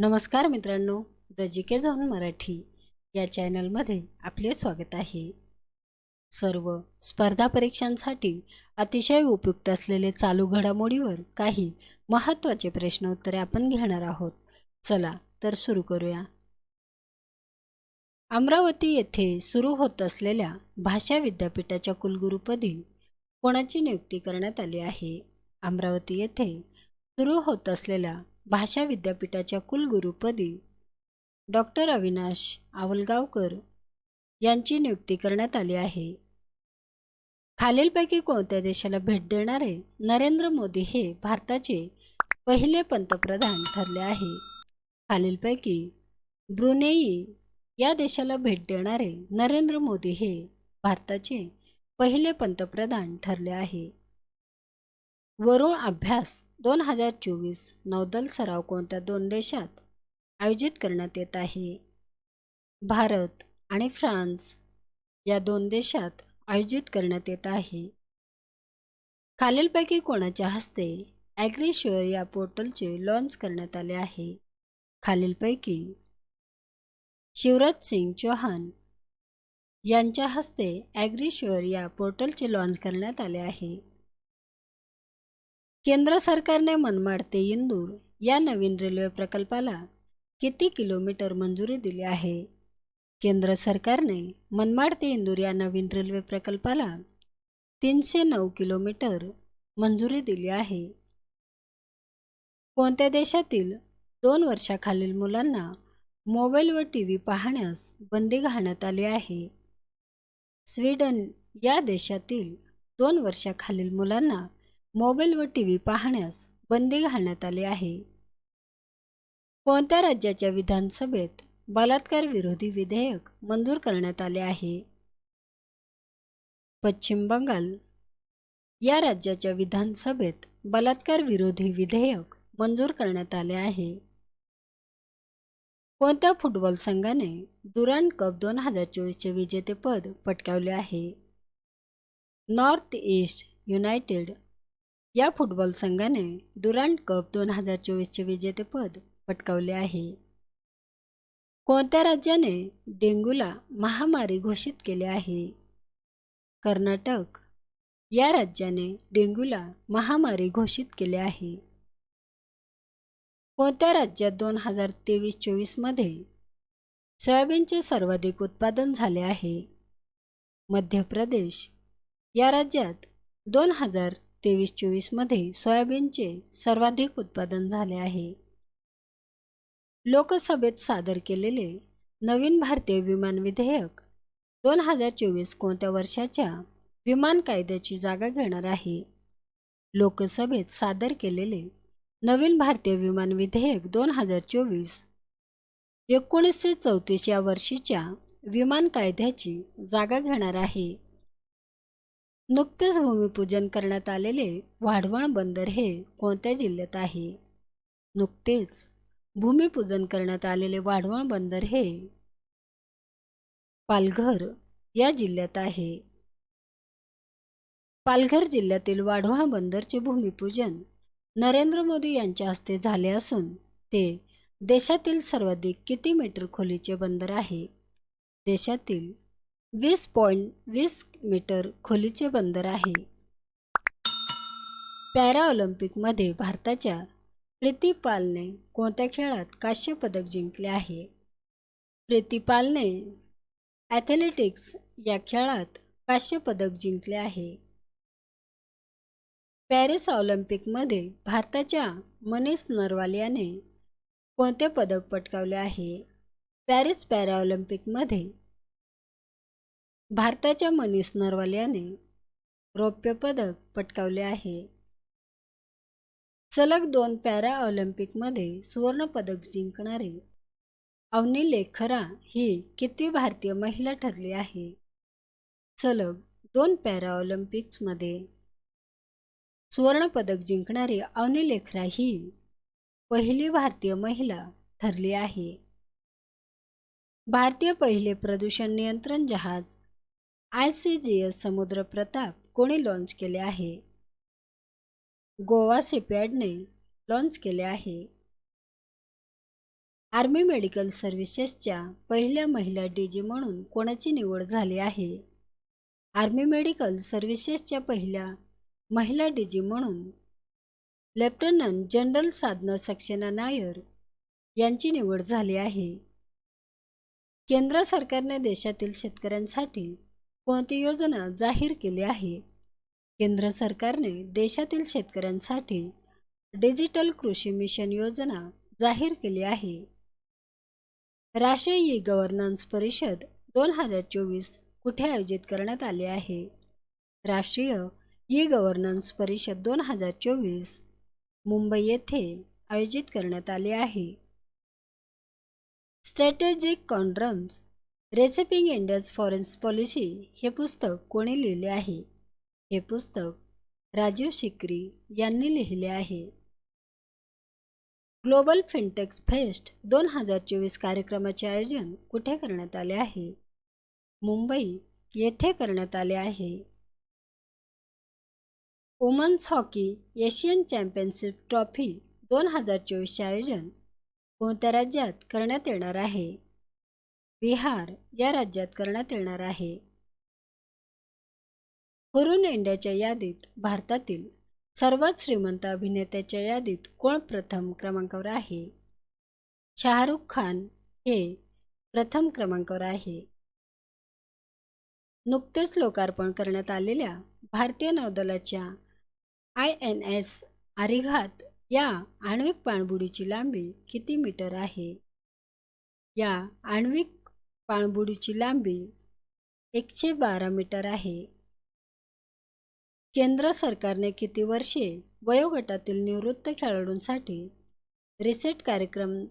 नमस्कार मित्रांनो the G K zone Marathi या चॅनलमध्ये आपले स्वागत आहे. सर्व स्पर्धा परीक्षांसाठी अतिशय उपयुक्त असलेले चालू घडामोडीवर काही महत्त्वाचे प्रश्न उत्तरे आपण घेणार आहोत. चला तर सुरू करूया. अमरावती येथे सुरू होत असलेल्या भाषा विद्यापीठाच्या कुलगुरूपदी कोणाची नियुक्ती करण्यात आली आहे? अमरावती येथे सुरू होत असलेल्या भाषा विद्यापीठाच्या कुलगुरूपदी डॉक्टर अविनाश आवलगावकर यांची नियुक्ती करण्यात आली आहे. खालीलपैकी कोणत्या देशाला भेट देणारे नरेंद्र मोदी हे भारताचे पहिले पंतप्रधान ठरले आहे? खालीलपैकी ब्रुनेई या देशाला भेट देणारे नरेंद्र मोदी हे भारताचे पहिले पंतप्रधान ठरले आहे. वरुळ अभ्यास दोन हजार चोवीस नौदल सराव कोणत्या दोन देशात आयोजित करण्यात येत आहे? भारत आणि फ्रान्स या दोन देशात आयोजित करण्यात येत आहे. खालीलपैकी कोणाच्या हस्ते ॲग्रीशुअर या पोर्टलचे लॉन्च करण्यात आले आहे? खालीलपैकी शिवराज सिंग चौहान यांच्या हस्ते ॲग्रीशुअर या पोर्टलचे लॉन्च करण्यात आले आहे. केंद्र सरकारने मनमाड ते इंदूर या नवीन रेल्वे प्रकल्पाला किती किलोमीटर मंजुरी दिली आहे? केंद्र सरकारने मनमाड ते इंदूर या नवीन रेल्वे प्रकल्पाला तीनशे नऊ किलोमीटर मंजुरी दिली आहे. कोणत्या देशातील दोन वर्षाखालील मुलांना मोबाईल व टी व्ही पाहण्यास बंदी घालण्यात आली आहे? स्वीडन या देशातील दोन वर्षाखालील मुलांना मोबाईल व टी व्ही पाहण्यास बंदी घालण्यात आली आहे. कोणत्या राज्याच्या विधानसभेत बलात्कार विरोधी विधेयक मंजूर करण्यात आले आहे? पश्चिम बंगाल. या राज्याच्या विधानसभेत बलात्कार विरोधी विधेयक मंजूर करण्यात आले आहे. कोणत्या फुटबॉल संघाने दुरान कप दोन हजार चोवीसचे विजेतेपद पटकावले आहे? नॉर्थ ईस्ट युनायटेड या फुटबॉल संघाने डुरांट कप दोन हजार चोवीसचे विजेतेपद पटकावले आहे. कोणत्या राज्याने डेंग्यूला महामारी घोषित केले आहे? कर्नाटक. या राज्याने डेंग्यूला महामारी घोषित केले आहे. कोणत्या राज्यात दोन हजार तेवीस चोवीसमध्ये सोयाबीनचे सर्वाधिक उत्पादन झाले आहे? मध्य प्रदेश. या राज्यात दोन हजार तेवीस चोवीसमध्ये सोयाबीनचे सर्वाधिक उत्पादन झाले आहे. लोकसभेत सादर केलेले नवीन भारतीय विमान विधेयक दोन हजार चोवीस कोणत्या वर्षाच्या विमान कायद्याची जागा घेणार आहे? लोकसभेत सादर केलेले नवीन भारतीय विमान विधेयक दोन हजार चोवीस एकोणीसशे चौतीस या वर्षीच्या विमान कायद्याची जागा घेणार आहे. नुकतेच भूमिपूजन करण्यात आलेले वाढवण बंदर हे कोणत्या जिल्ह्यात आहे? नुकतेच भूमिपूजन करण्यात आलेले वाढवण बंदर हे पालघर या जिल्ह्यात आहे. पालघर जिल्ह्यातील वाढवा बंदरचे भूमिपूजन नरेंद्र मोदी यांच्या हस्ते झाले असून ते देशातील सर्वाधिक किती मीटर खोलीचे बंदर आहे? देशातील वीस पॉईंट वीस मीटर खोलीचे बंदर आहे. पॅरा ऑलिम्पिकमध्ये भारताच्या प्रीतीपालने कोणत्या खेळात कांस्य पदक जिंकले आहे? प्रीतीपालने ॲथलेटिक्स या खेळात कांस्य पदक जिंकले आहे. पॅरिस ऑलिम्पिकमध्ये भारताच्या मनीष नरवाल याने कोणते पदक पटकावले आहे? पॅरिस पॅरा ऑलिम्पिकमध्ये भारताच्या मनीष नरवाल रौप्य पदक पटकावले आहे. सलग दोन पॅरा ऑलिम्पिकमध्ये सुवर्णपदक जिंकणारे अवनी लेखरा ही किती भारतीय महिला ठरली आहे? सलग दोन पॅरा ऑलिम्पिक्समध्ये सुवर्णपदक जिंकणारी अवनी लेखरा ही पहिली भारतीय महिला ठरली आहे. भारतीय पहिले प्रदूषण नियंत्रण जहाज आय सी जी एस समुद्र प्रताप कोणी लॉन्च केले आहे? गोवा शिपयार्डने लॉन्च केले आहे. आर्मी मेडिकल सर्व्हिसेसच्या पहिल्या महिला डी जी म्हणून कोणाची निवड झाली आहे? आर्मी मेडिकल सर्व्हिसेसच्या पहिल्या महिला डी जी म्हणून लेफ्टनंट जनरल साधना सक्सेना नायर यांची निवड झाली आहे. केंद्र सरकारने देशातील शेतकऱ्यांसाठी कोणती योजना जाहीर केली आहे. केंद्र सरकारने देशातील शेतकऱ्यांसाठी डिजिटल कृषी मिशन योजना जाहीर केली आहे. राष्ट्रीय ई गव्हर्नन्स परिषद दोन हजार चोवीस कुठे आयोजित करण्यात आली आहे? राष्ट्रीय ई गव्हर्नन्स परिषद दोन हजार चोवीस मुंबई येथे आयोजित करण्यात आली आहे. Strategic conundrums reshaping India's foreign policy हे पुस्तक कोणी लिहिले आहे? हे पुस्तक राजीव शिकरी यांनी लिहिले आहे. ग्लोबल फिनटेक्स फेस्ट दोन हजार चोवीस कार्यक्रमाचे आयोजन कुठे करण्यात आले आहे? मुंबई येथे करण्यात आले आहे. Women's hockey Asian championship trophy दोन हजार चोवीसचे आयोजन कोणत्या राज्यात करण्यात येणार आहे? बिहार या राज्यात करण्यात येणार आहे. हुरून इंडियाच्या यादीत भारतातील सर्वात श्रीमंत अभिनेत्याच्या यादीत कोण प्रथम क्रमांकावर आहे? शाहरुख खान हे प्रथम क्रमांकावर आहे. नुकतेच लोकार्पण करण्यात आलेल्या भारतीय नौदलाच्या आय एन एस आरिघात या आण्विक पाणबुडीची लांबी किती मीटर आहे? या आण्विक पाणबुडीची लांबी एकशे बारा मीटर आहे. केंद्र सरकारने किती वर्षे वयोगटातील निवृत्त खेळाडूंसाठी रिसेट कार्यक्रम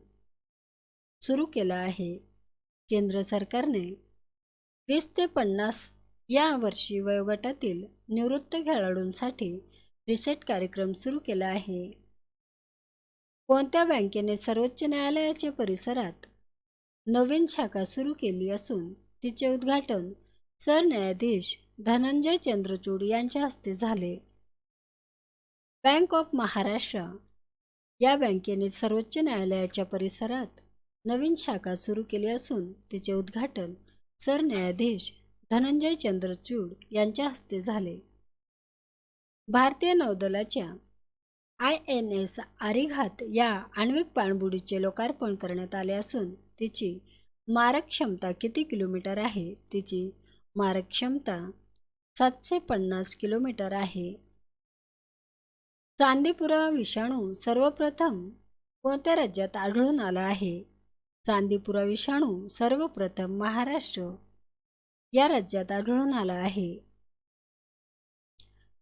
सुरू केला आहे? केंद्र सरकारने वीस ते पन्नास या वर्षी वयोगटातील निवृत्त खेळाडूंसाठी रिसेट कार्यक्रम सुरू केला आहे. कोणत्या बँकेने सर्वोच्च न्यायालयाच्या परिसरात नवीन शाखा सुरू केली असून तिचे उद्घाटन सरन्यायाधीश धनंजय चंद्रचूड यांच्या हस्ते झाले. बँक ऑफ महाराष्ट्र या बँकेने सर्वोच्च न्यायालयाच्या परिसरात नवीन शाखा सुरू केली असून तिचे उद्घाटन सरन्यायाधीश धनंजय चंद्रचूड यांच्या हस्ते झाले. भारतीय नौदलाच्या आय एन एस आरिघात या आण्विक पाणबुडीचे लोकार्पण करण्यात आले असून तिची मारक क्षमता किती किलोमीटर आहे? तिची मारक क्षमता सातशे पन्नास किलोमीटर आहे. चांदीपुरा विषाणू सर्वप्रथम कोणत्या राज्यात आढळून आला आहे? चांदीपुरा विषाणू सर्वप्रथम महाराष्ट्र या राज्यात आढळून आला आहे.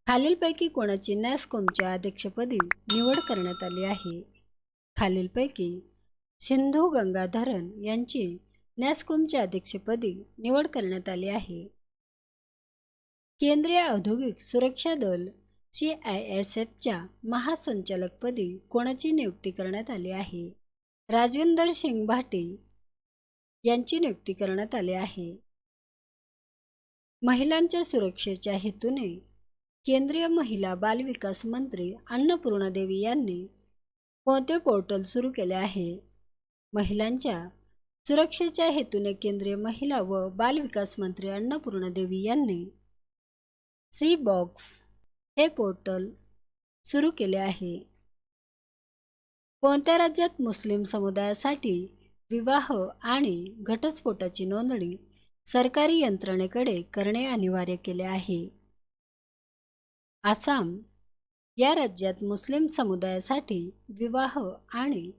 खालीलपैकी कोणाची नॅसकॉमच्या अध्यक्षपदी निवड करण्यात आली आहे. खालीलपैकी सिंधू गंगाधरन यांची नॅसकॉमच्या अध्यक्षपदी निवड करण्यात आली आहे. केंद्रीय औद्योगिक सुरक्षा दल सी आय एस एफच्या महासंचालकपदी कोणाची नियुक्ती करण्यात आली आहे? राजविंदर सिंग भाटी यांची नियुक्ती करण्यात आली आहे. महिलांच्या सुरक्षेच्या हेतूने केंद्रीय महिला बालविकास मंत्री अन्नपूर्णा देवी यांनी कोणते पोर्टल सुरू केले आहे? महिलांच्या सुरक्षेच्या हेतूने केंद्रीय महिला व बालविकास मंत्री अन्नपूर्णा देवी यांनी सी बॉक्स हे पोर्टल सुरू केले आहे. कोणत्या राज्यात मुस्लिम समुदायासाठी विवाह आणि घटस्फोटाची नोंदणी सरकारी यंत्रणेकडे करणे अनिवार्य केले आहे? आसाम या राज्यात मुस्लिम समुदायासाठी विवाह आणि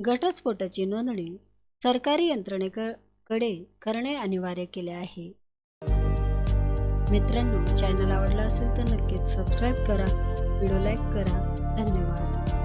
घटस्फोटाची नोंदणी सरकारी यंत्रणेकडे करणे अनिवार्य केले आहे. मित्रांनो चॅनल आवडला असेल तर नक्कीच सबस्क्राईब करा व्हिडिओ लाईक करा. धन्यवाद.